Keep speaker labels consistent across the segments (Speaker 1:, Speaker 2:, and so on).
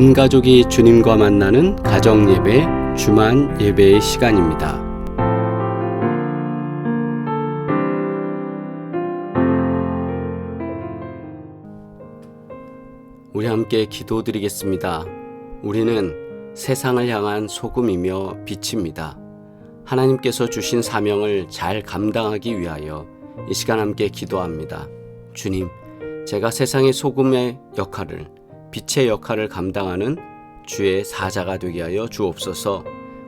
Speaker 1: 온 가족이 주님과 만나는 가정 예배 주만 예배의 시간입니다. 우리 함께 기도드리겠습니다. 우리는 세상을 향한 소금이며 빛입니다. 하나님께서 주신 사명을 잘 감당하기 위하여 이 시간 함께 기도합니다. 주님, 제가 세상의 소금의 역할을, 빛의 역할을 감당하는 주의 사자가 되게 하여 주옵소서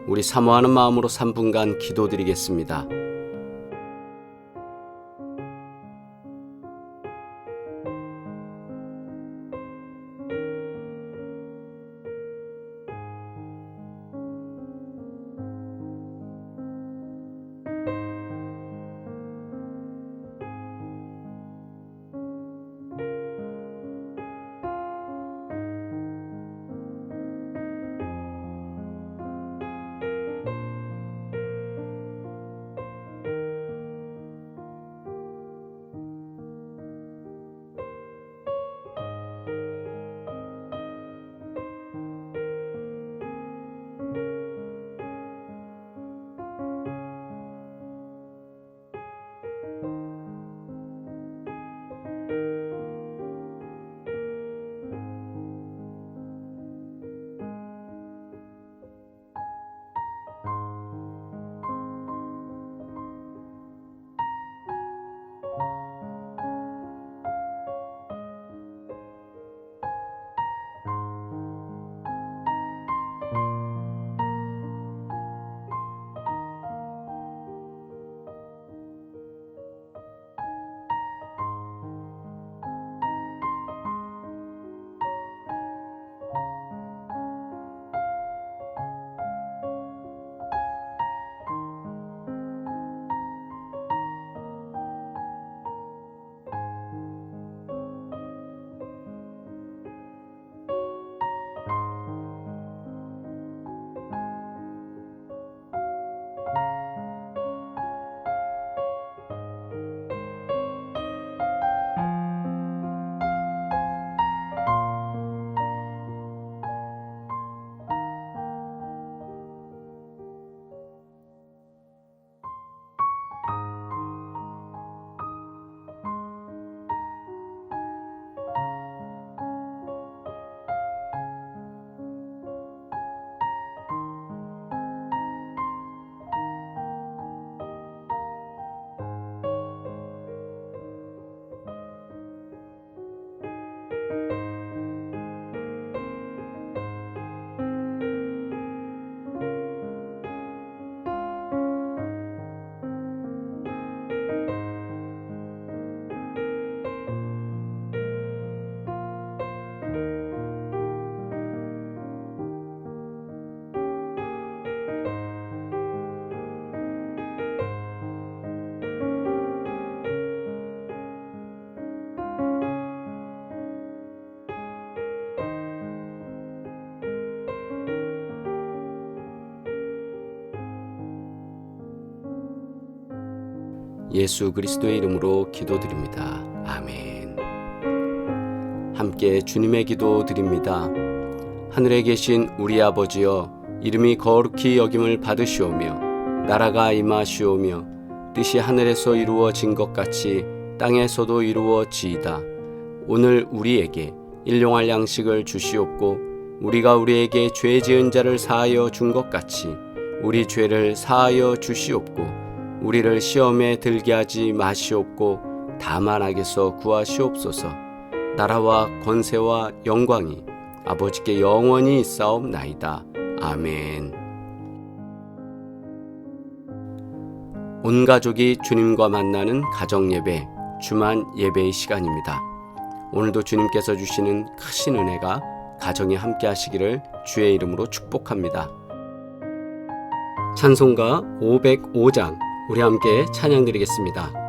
Speaker 1: 우리 사모하는 마음으로 3분간 기도드리겠습니다. 예수 그리스도의 이름으로 기도드립니다. 아멘. 함께 주님의 기도 드립니다. 하늘에 계신 우리 아버지여 이름이 거룩히 여김을 받으시오며 나라가 임하시오며 뜻이 하늘에서 이루어진 것 같이 땅에서도 이루어지이다. 오늘 우리에게 일용할 양식을 주시옵고 우리가 우리에게 죄 지은 자를 사하여 준 것 같이 우리 죄를 사하여 주시옵고 우리를 시험에 들게 하지 마시옵고 다만 악에서 구하시옵소서. 나라와 권세와 영광이 아버지께 영원히 있사옵나이다. 아멘. 온 가족이 주님과 만나는 가정 예배 주만 예배의 시간입니다. 오늘도 주님께서 주시는 크신 은혜가 가정에 함께 하시기를 주의 이름으로 축복합니다. 찬송가 505장 우리 함께 찬양 드리겠습니다.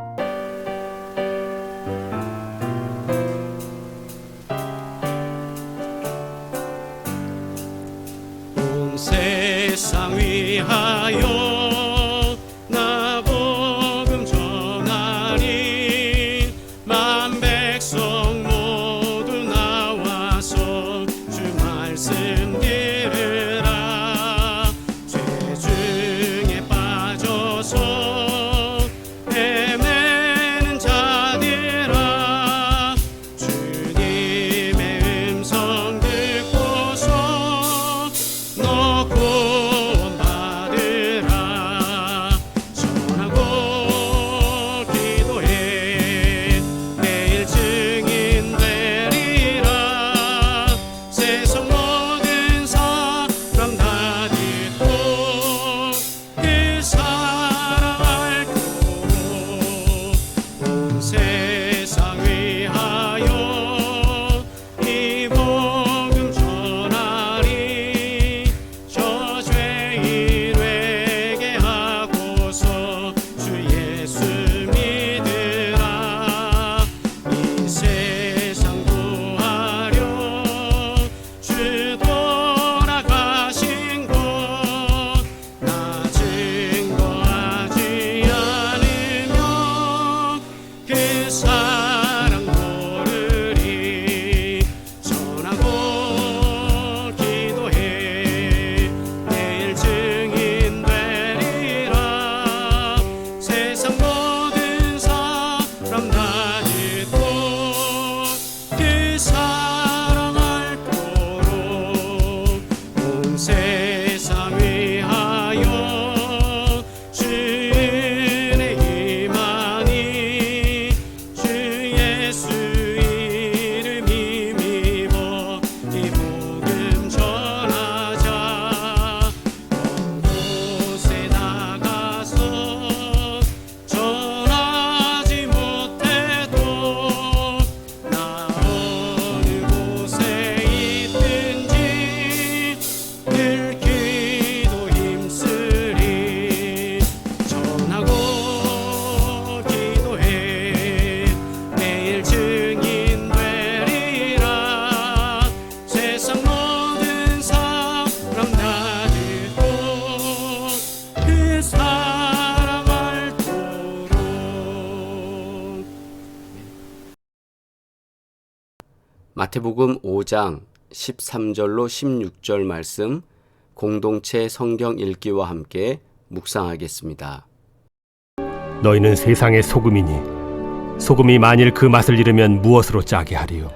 Speaker 1: 마태복음 5장 13절로 16절 말씀 공동체 성경 읽기와 함께 묵상하겠습니다.
Speaker 2: 너희는 세상의 소금이니 소금이 만일 그 맛을 잃으면 무엇으로 짜게 하리요?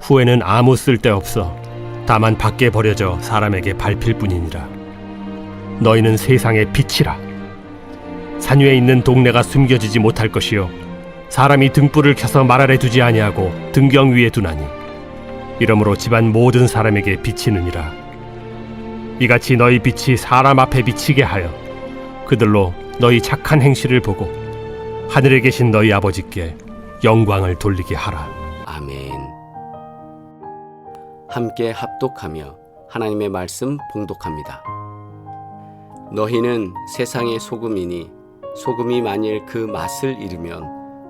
Speaker 2: 후에는 아무 쓸데 없어 다만 밖에 버려져 사람에게 밟힐 뿐이니라. 너희는 세상의 빛이라. 산 위에 있는 동네가 숨겨지지 못할 것이요 사람이 등불을 켜서 말 아래 두지 아니하고 등경 위에 두나니 이러므로 집안 모든 사람에게 비치느니라 이같이 너희 빛이 사람 앞에 비치게 하여 그들로 너희 착한 행실을 보고 하늘에 계신 너희 아버지께 영광을 돌리게 하라.
Speaker 1: 아멘. 함께 합독하며 하나님의 말씀 봉독합니다. 너희는 세상의 소금이니 소금이 만일 그 맛을 잃으면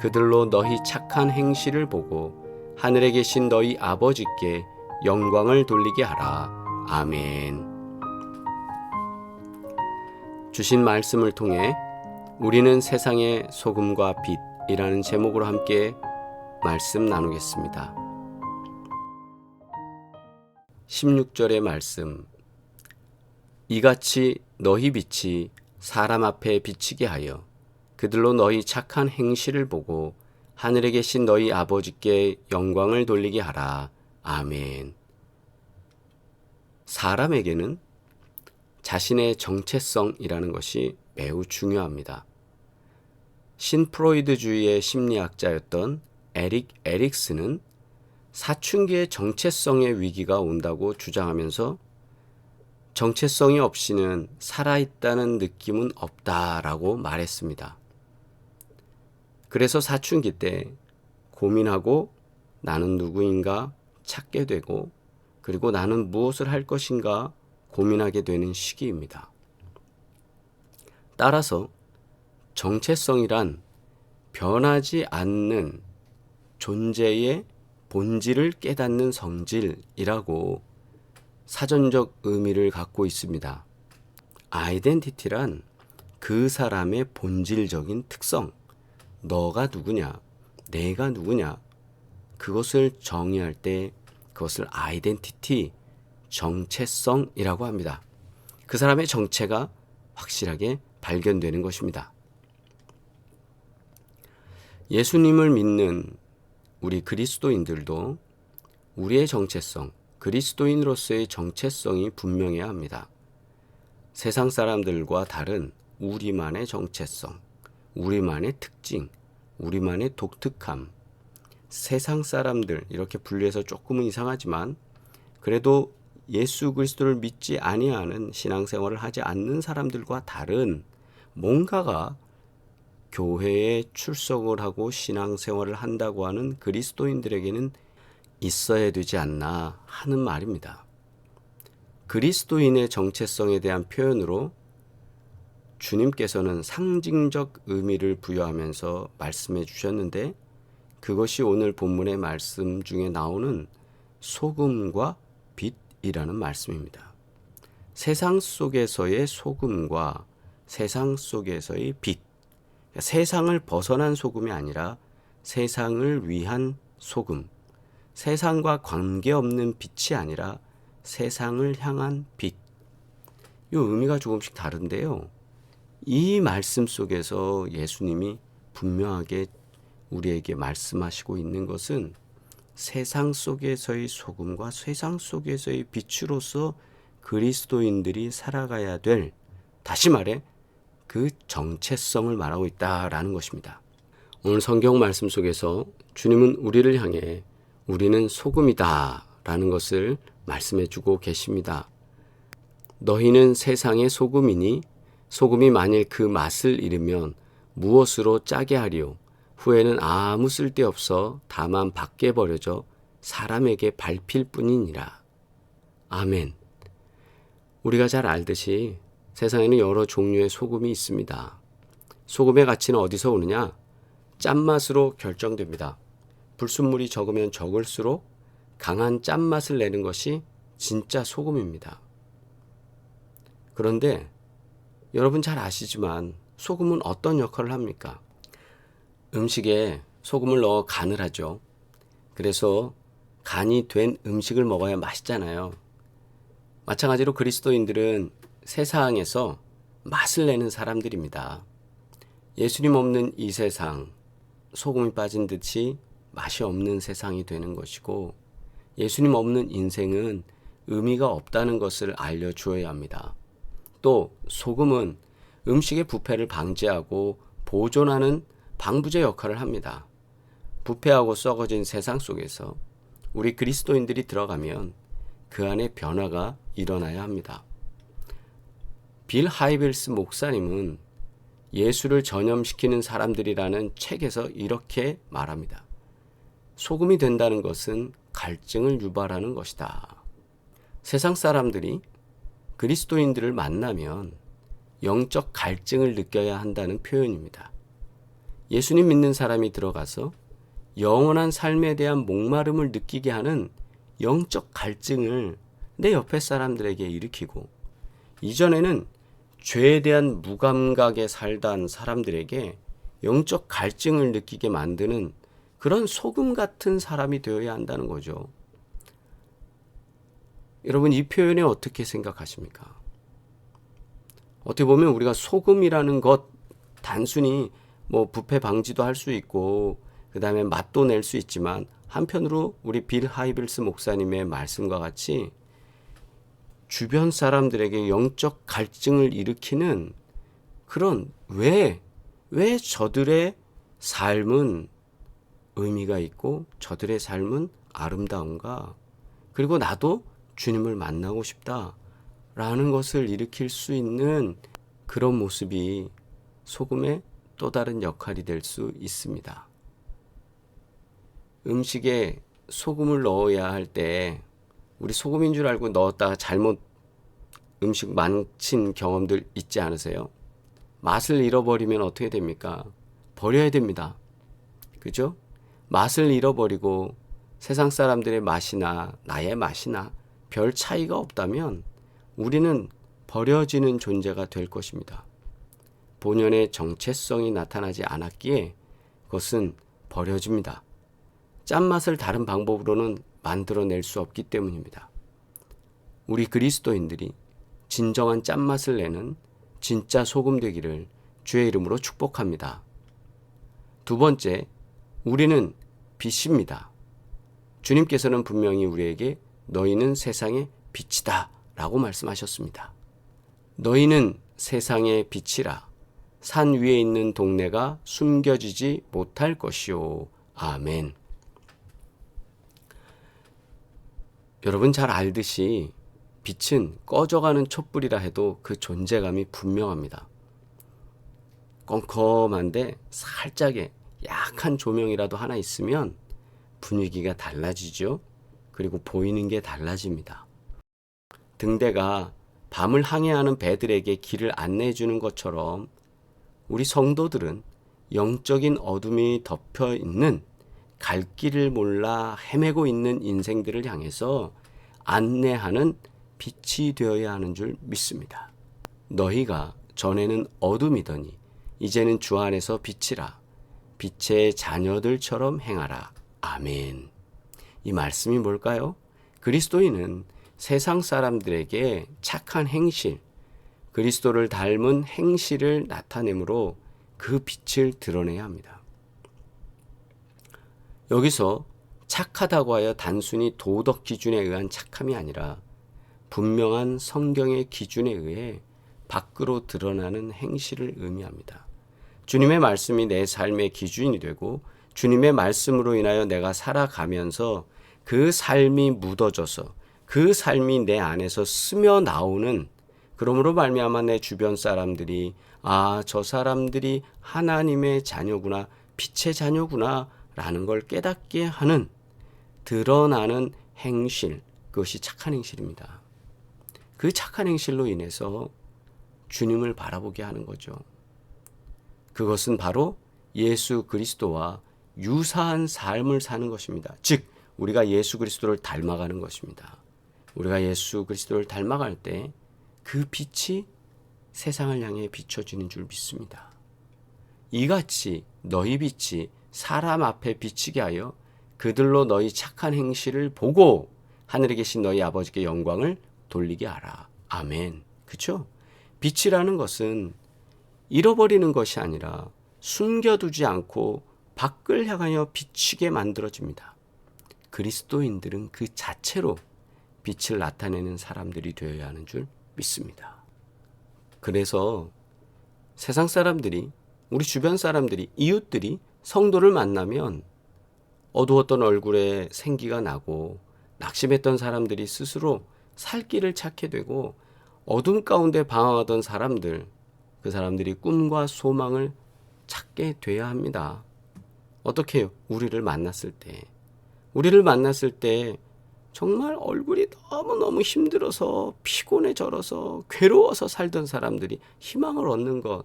Speaker 1: 그들로 너희 착한 행실을 보고 하늘에 계신 너희 아버지께 영광을 돌리게 하라 아멘. 주신 말씀을 통해 우리는 세상의 소금과 빛이라는 제목으로 함께 말씀 나누겠습니다. 16절의 말씀 이같이 너희 빛이 사람 앞에 비치게 하여 그들로 너희 착한 행실을 보고 하늘에 계신 너희 아버지께 영광을 돌리게 하라. 아멘. 사람에게는 자신의 정체성이라는 것이 매우 중요합니다. 신프로이드주의의 심리학자였던 에릭 에릭스는 사춘기의 정체성의 위기가 온다고 주장하면서 정체성이 없이는 살아있다는 느낌은 없다라고 말했습니다. 그래서 사춘기 때 고민하고 나는 누구인가 찾게 되고 그리고 나는 무엇을 할 것인가 고민하게 되는 시기입니다. 따라서 정체성이란 변하지 않는 존재의 본질을 깨닫는 성질이라고 사전적 의미를 갖고 있습니다. 아이덴티티란 그 사람의 본질적인 특성, 너가 누구냐, 내가 누구냐, 그것을 정의할 때 그것을 아이덴티티, 정체성이라고 합니다. 그 사람의 정체가 확실하게 발견되는 것입니다. 예수님을 믿는 우리 그리스도인들도 우리의 정체성, 그리스도인으로서의 정체성이 분명해야 합니다. 세상 사람들과 다른 우리만의 정체성, 우리만의 특징, 우리만의 독특함, 세상 사람들 이렇게 분류해서 조금은 이상하지만 그래도 예수 그리스도를 믿지 아니하는 신앙생활을 하지 않는 사람들과 다른 뭔가가 교회에 출석을 하고 신앙생활을 한다고 하는 그리스도인들에게는 있어야 되지 않나 하는 말입니다. 그리스도인의 정체성에 대한 표현으로 주님께서는 상징적 의미를 부여하면서 말씀해 주셨는데 그것이 오늘 본문의 말씀 중에 나오는 소금과 빛이라는 말씀입니다. 세상 속에서의 소금과 세상 속에서의 빛. 그러니까 세상을 벗어난 소금이 아니라 세상을 위한 소금. 세상과 관계없는 빛이 아니라 세상을 향한 빛. 이 의미가 조금씩 다른데요. 이 말씀 속에서 예수님이 분명하게 우리에게 말씀하시고 있는 것은 세상 속에서의 소금과 세상 속에서의 빛으로서 그리스도인들이 살아가야 될 다시 말해 그 정체성을 말하고 있다라는 것입니다. 오늘 성경 말씀 속에서 주님은 우리를 향해 우리는 소금이다라는 것을 말씀해 주고 계십니다. 너희는 세상의 소금이니 소금이 만일 그 맛을 잃으면 무엇으로 짜게 하리요 후에는 아무 쓸데없어 다만 밖에 버려져 사람에게 밟힐 뿐이니라. 아멘. 우리가 잘 알듯이 세상에는 여러 종류의 소금이 있습니다. 소금의 가치는 어디서 오느냐? 짠맛으로 결정됩니다. 불순물이 적으면 적을수록 강한 짠맛을 내는 것이 진짜 소금입니다. 그런데 여러분 잘 아시지만 소금은 어떤 역할을 합니까? 음식에 소금을 넣어 간을 하죠. 그래서 간이 된 음식을 먹어야 맛있잖아요. 마찬가지로 그리스도인들은 세상에서 맛을 내는 사람들입니다. 예수님 없는 이 세상, 소금이 빠진 듯이 맛이 없는 세상이 되는 것이고, 예수님 없는 인생은 의미가 없다는 것을 알려주어야 합니다. 또, 소금은 음식의 부패를 방지하고 보존하는 방부제 역할을 합니다. 부패하고 썩어진 세상 속에서 우리 그리스도인들이 들어가면 그 안에 변화가 일어나야 합니다. 빌 하이벨스 목사님은 예수를 전염시키는 사람들이라는 책에서 이렇게 말합니다. 소금이 된다는 것은 갈증을 유발하는 것이다. 세상 사람들이 그리스도인들을 만나면 영적 갈증을 느껴야 한다는 표현입니다. 예수님 믿는 사람이 들어가서 영원한 삶에 대한 목마름을 느끼게 하는 영적 갈증을 내 옆에 사람들에게 일으키고 이전에는 죄에 대한 무감각에 살던 사람들에게 영적 갈증을 느끼게 만드는 그런 소금 같은 사람이 되어야 한다는 거죠. 여러분 이 표현에 어떻게 생각하십니까? 어떻게 보면 우리가 소금이라는 것 단순히 뭐 부패 방지도 할 수 있고 그다음에 맛도 낼 수 있지만 한편으로 우리 빌 하이빌스 목사님의 말씀과 같이 주변 사람들에게 영적 갈증을 일으키는 그런 왜, 왜 저들의 삶은 의미가 있고 저들의 삶은 아름다운가? 그리고 나도 주님을 만나고 싶다. 라는 것을 일으킬 수 있는 그런 모습이 소금의 또 다른 역할이 될 수 있습니다. 음식에 소금을 넣어야 할 때 우리 소금인 줄 알고 넣었다가 잘못 음식 망친 경험들 있지 않으세요? 맛을 잃어버리면 어떻게 됩니까? 버려야 됩니다. 그죠? 맛을 잃어버리고 세상 사람들의 맛이나 나의 맛이나 별 차이가 없다면 우리는 버려지는 존재가 될 것입니다. 본연의 정체성이 나타나지 않았기에 그것은 버려집니다. 짠맛을 다른 방법으로는 만들어낼 수 없기 때문입니다. 우리 그리스도인들이 진정한 짠맛을 내는 진짜 소금 되기를 주의 이름으로 축복합니다. 두 번째, 우리는 빛입니다. 주님께서는 분명히 우리에게 너희는 세상의 빛이다 라고 말씀하셨습니다. 너희는 세상의 빛이라 산 위에 있는 동네가 숨겨지지 못할 것이요. 아멘. 여러분 잘 알듯이 빛은 꺼져가는 촛불이라 해도 그 존재감이 분명합니다. 껌껌한데 살짝의 약한 조명이라도 하나 있으면 분위기가 달라지죠. 그리고 보이는 게 달라집니다. 등대가 밤을 항해하는 배들에게 길을 안내해 주는 것처럼 우리 성도들은 영적인 어둠이 덮여 있는 갈 길을 몰라 헤매고 있는 인생들을 향해서 안내하는 빛이 되어야 하는 줄 믿습니다. 너희가 전에는 어둠이더니 이제는 주 안에서 빛이라 빛의 자녀들처럼 행하라. 아멘. 이 말씀이 뭘까요? 그리스도인은 세상 사람들에게 착한 행실, 그리스도를 닮은 행실을 나타내므로 그 빛을 드러내야 합니다. 여기서 착하다고 하여 단순히 도덕 기준에 의한 착함이 아니라 분명한 성경의 기준에 의해 밖으로 드러나는 행실을 의미합니다. 주님의 말씀이 내 삶의 기준이 되고 주님의 말씀으로 인하여 내가 살아가면서 그 삶이 묻어져서 그 삶이 내 안에서 스며 나오는 그러므로 말미암아 내 주변 사람들이 아 저 사람들이 하나님의 자녀구나 빛의 자녀구나라는 걸 깨닫게 하는 드러나는 행실 그것이 착한 행실입니다. 그 착한 행실로 인해서 주님을 바라보게 하는 거죠. 그것은 바로 예수 그리스도와 유사한 삶을 사는 것입니다. 즉, 우리가 예수 그리스도를 닮아가는 것입니다. 우리가 예수 그리스도를 닮아갈 때 그 빛이 세상을 향해 비춰지는 줄 믿습니다. 이같이 너희 빛이 사람 앞에 비치게 하여 그들로 너희 착한 행실을 보고 하늘에 계신 너희 아버지께 영광을 돌리게 하라. 아멘. 그쵸? 빛이라는 것은 잃어버리는 것이 아니라 숨겨두지 않고 밖을 향하여 비치게 만들어집니다. 그리스도인들은 그 자체로 빛을 나타내는 사람들이 되어야 하는 줄 믿습니다. 그래서 세상 사람들이, 우리 주변 사람들이, 이웃들이 성도를 만나면 어두웠던 얼굴에 생기가 나고 낙심했던 사람들이 스스로 살 길을 찾게 되고 어둠 가운데 방황하던 사람들, 그 사람들이 꿈과 소망을 찾게 돼야 합니다. 어떻게 해요? 우리를 만났을 때. 우리를 만났을 때 정말 얼굴이 너무너무 힘들어서 피곤해 절어서 괴로워서 살던 사람들이 희망을 얻는 것.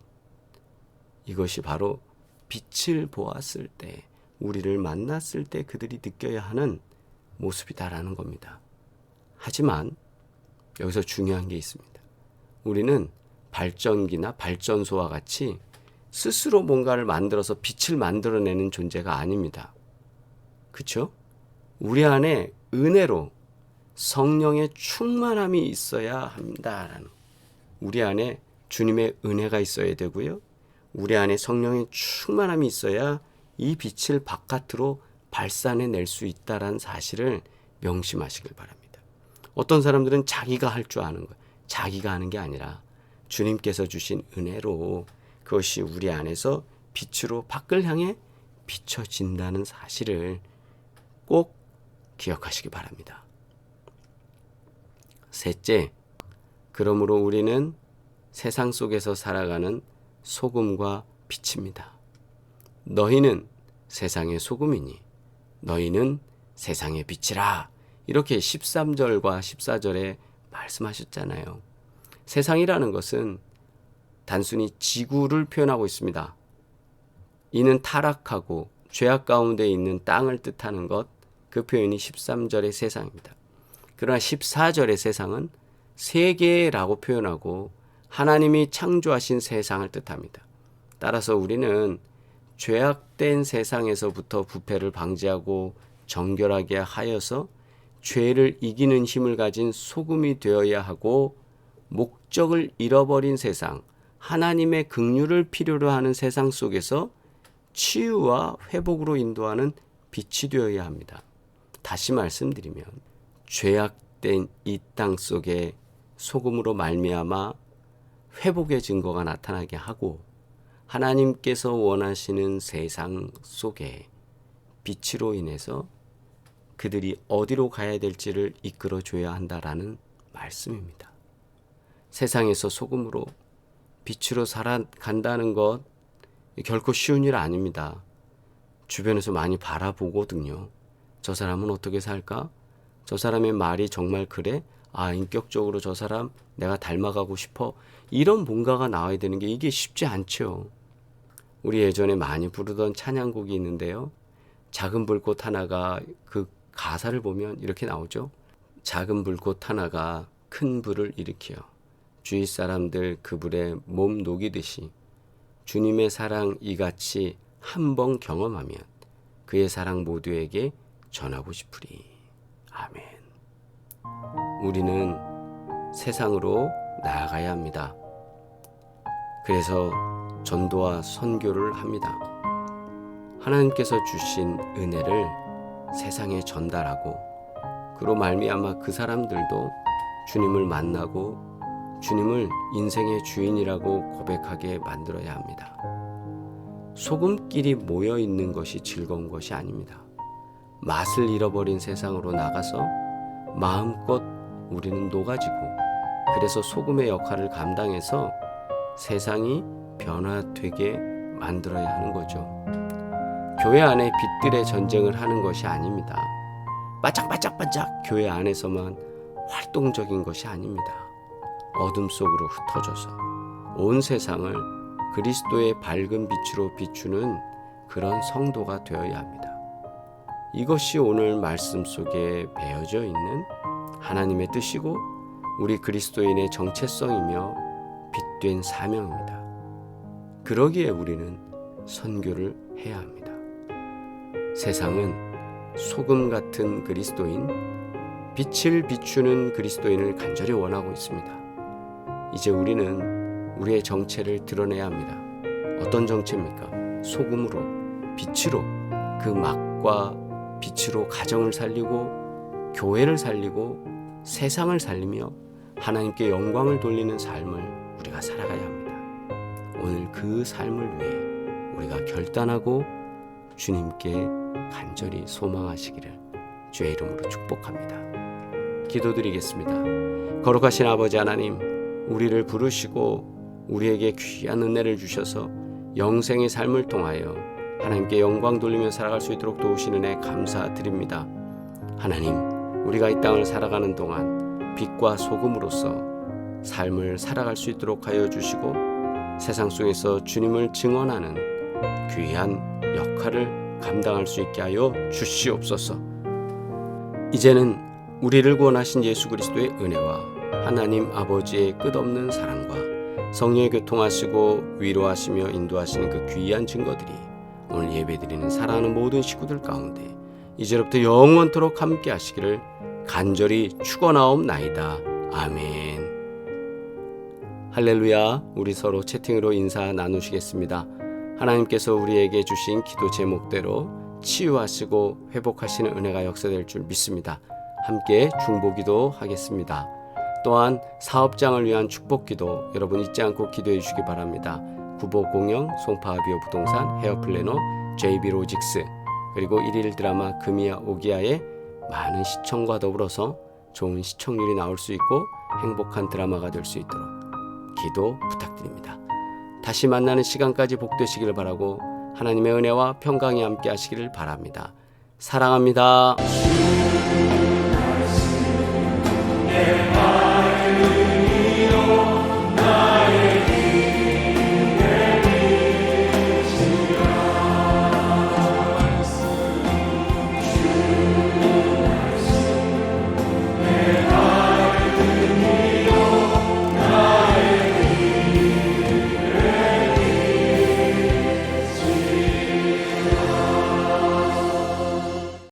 Speaker 1: 이것이 바로 빛을 보았을 때, 우리를 만났을 때 그들이 느껴야 하는 모습이다라는 겁니다. 하지만 여기서 중요한 게 있습니다. 우리는 발전기나 발전소와 같이 스스로 뭔가를 만들어서 빛을 만들어내는 존재가 아닙니다. 그쵸? 우리 안에 은혜로 성령의 충만함이 있어야 합니다라는 우리 안에 주님의 은혜가 있어야 되고요. 우리 안에 성령의 충만함이 있어야 이 빛을 바깥으로 발산해 낼 수 있다라는 사실을 명심하시길 바랍니다. 어떤 사람들은 자기가 할 줄 아는 거예요. 자기가 하는 게 아니라 주님께서 주신 은혜로 그것이 우리 안에서 빛으로 밖을 향해 비춰진다는 사실을 꼭 기억하시기 바랍니다. 셋째, 그러므로 우리는 세상 속에서 살아가는 소금과 빛입니다. 너희는 세상의 소금이니 너희는 세상의 빛이라. 이렇게 13절과 14절에 말씀하셨잖아요. 세상이라는 것은 단순히 지구를 표현하고 있습니다. 이는 타락하고 죄악 가운데 있는 땅을 뜻하는 것, 그 표현이 13절의 세상입니다. 그러나 14절의 세상은 세계라고 표현하고 하나님이 창조하신 세상을 뜻합니다. 따라서 우리는 죄악된 세상에서부터 부패를 방지하고 정결하게 하여서 죄를 이기는 힘을 가진 소금이 되어야 하고 목적을 잃어버린 세상, 하나님의 긍휼을 필요로 하는 세상 속에서 치유와 회복으로 인도하는 빛이 되어야 합니다. 다시 말씀드리면 죄악된 이 땅 속에 소금으로 말미암아 회복의 증거가 나타나게 하고 하나님께서 원하시는 세상 속에 빛으로 인해서 그들이 어디로 가야 될지를 이끌어 줘야 한다라는 말씀입니다. 세상에서 소금으로 빛으로 살아간다는 것 결코 쉬운 일 아닙니다. 주변에서 많이 바라보거든요. 저 사람은 어떻게 살까? 저 사람의 말이 정말 그래? 아, 인격적으로 저 사람 내가 닮아가고 싶어. 이런 뭔가가 나와야 되는 게 이게 쉽지 않죠. 우리 예전에 많이 부르던 찬양곡이 있는데요. 작은 불꽃 하나가 그 가사를 보면 이렇게 나오죠. 작은 불꽃 하나가 큰 불을 일으켜 주위 사람들 그 불에 몸 녹이듯이 주님의 사랑 이같이 한 번 경험하면 그의 사랑 모두에게 전하고 싶으리. 아멘. 우리는 세상으로 나아가야 합니다. 그래서 전도와 선교를 합니다. 하나님께서 주신 은혜를 세상에 전달하고 그로 말미암아 그 사람들도 주님을 만나고 주님을 인생의 주인이라고 고백하게 만들어야 합니다. 소금끼리 모여 있는 것이 즐거운 것이 아닙니다. 맛을 잃어버린 세상으로 나가서 마음껏 우리는 녹아지고 그래서 소금의 역할을 감당해서 세상이 변화되게 만들어야 하는 거죠. 교회 안에 빛들의 전쟁을 하는 것이 아닙니다. 바짝바짝바짝 교회 안에서만 활동적인 것이 아닙니다. 어둠 속으로 흩어져서 온 세상을 그리스도의 밝은 빛으로 비추는 그런 성도가 되어야 합니다. 이것이 오늘 말씀 속에 배어져 있는 하나님의 뜻이고 우리 그리스도인의 정체성이며 빛된 사명입니다. 그러기에 우리는 선교를 해야 합니다. 세상은 소금 같은 그리스도인, 빛을 비추는 그리스도인을 간절히 원하고 있습니다. 이제 우리는 우리의 정체를 드러내야 합니다. 어떤 정체입니까? 소금으로, 빛으로, 그 막과 빛으로 가정을 살리고, 교회를 살리고, 세상을 살리며 하나님께 영광을 돌리는 삶을 우리가 살아가야 합니다. 오늘 그 삶을 위해 우리가 결단하고 주님께 간절히 소망하시기를 주의 이름으로 축복합니다. 기도드리겠습니다. 거룩하신 아버지 하나님, 우리를 부르시고 우리에게 귀한 은혜를 주셔서 영생의 삶을 통하여 하나님께 영광 돌리며 살아갈 수 있도록 도우시는 애 감사드립니다. 하나님, 우리가 이 땅을 살아가는 동안 빛과 소금으로서 삶을 살아갈 수 있도록 하여 주시고 세상 속에서 주님을 증언하는 귀한 역할을 감당할 수 있게 하여 주시옵소서. 이제는 우리를 구원하신 예수 그리스도의 은혜와 하나님 아버지의 끝없는 사랑과 성령의 교통하시고 위로하시며 인도하시는 그 귀한 증거들이 오늘 예배드리는 사랑하는 모든 식구들 가운데 이제로부터 영원토록 함께 하시기를 간절히 축원하옵나이다. 아멘. 할렐루야. 우리 서로 채팅으로 인사 나누시겠습니다. 하나님께서 우리에게 주신 기도 제목대로 치유하시고 회복하시는 은혜가 역사될 줄 믿습니다. 함께 중보기도 하겠습니다. 또한 사업장을 위한 축복기도 여러분 잊지 않고 기도해 주시기 바랍니다. 구보 공영, 송파비오 부동산, 헤어플래너, JB로직스 그리고 일일 드라마 금이야 오기야의 많은 시청과 더불어서 좋은 시청률이 나올 수 있고 행복한 드라마가 될 수 있도록 기도 부탁드립니다. 다시 만나는 시간까지 복되시기를 바라고 하나님의 은혜와 평강이 함께 하시기를 바랍니다. 사랑합니다.